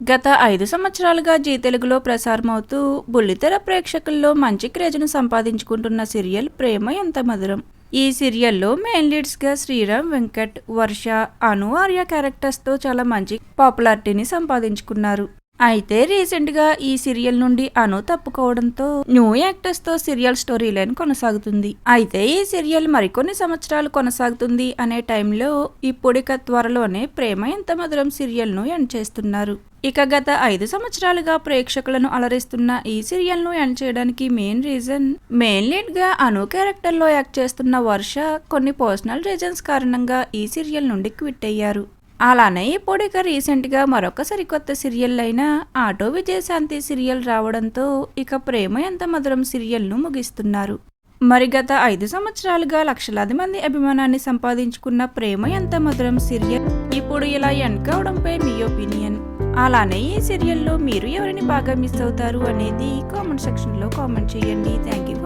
గత ఐదు సంవత్సరాలుగా జీ తెలుగులో ప్రసారమవుతూ బుల్లితెర ప్రేక్షకుల్లో మంచి క్రేజ్ను సంపాదించుకుంటున్న సీరియల్ ప్రేమ ఎంత మధురం. ఈ సీరియల్లో మెయిన్ లీడ్స్గా శ్రీరామ్ వెంకట్ వర్ష అను ఆర్య క్యారెక్టర్స్తో చాలా మంచి పాపులారిటీని సంపాదించుకున్నారు. అయితే రీసెంట్గా ఈ సీరియల్ నుండి అను తప్పుకోవడంతో న్యూ యాక్టర్స్తో సీరియల్ స్టోరీ లైన్ కొనసాగుతుంది. అయితే ఈ సీరియల్ మరికొన్ని సంవత్సరాలు కొనసాగుతుంది అనే టైంలో ఇప్పుడిక త్వరలోనే ప్రేమ ఎంత మధురం సీరియల్ను ఎండ్ చేస్తున్నారు. ఇక గత ఐదు సంవత్సరాలుగా ప్రేక్షకులను అలరిస్తున్న ఈ సీరియల్ను ఎండ్ చేయడానికి మెయిన్ రీజన్ మెయిన్ లీడ్గా అను క్యారెక్టర్లో యాక్ట్ చేస్తున్న వర్ష కొన్ని పర్సనల్ రీజన్స్ కారణంగా ఈ సీరియల్ నుండి క్విట్ అయ్యారు. అలానే ఇప్పుడిక రీసెంట్గా మరొక సరికొత్త సీరియల్ అయిన ఆటో విజయశాంతి సీరియల్ రావడంతో ఇక ప్రేమ ఎంత మధురం సీరియల్ను ముగిస్తున్నారు. మరి గత ఐదు సంవత్సరాలుగా లక్షలాది మంది అభిమానాన్ని సంపాదించుకున్న ప్రేమ ఎంత మధురం సీరియల్. ఇప్పుడు ఇలా ఎండ్ కావడంపై మీ ఒపీనియన్? అలానే ఈ సీరియల్లో మీరు ఎవరిని బాగా మిస్ అవుతారు అనేది కామెంట్ సెక్షన్లో కామెంట్ చేయండి. Thank you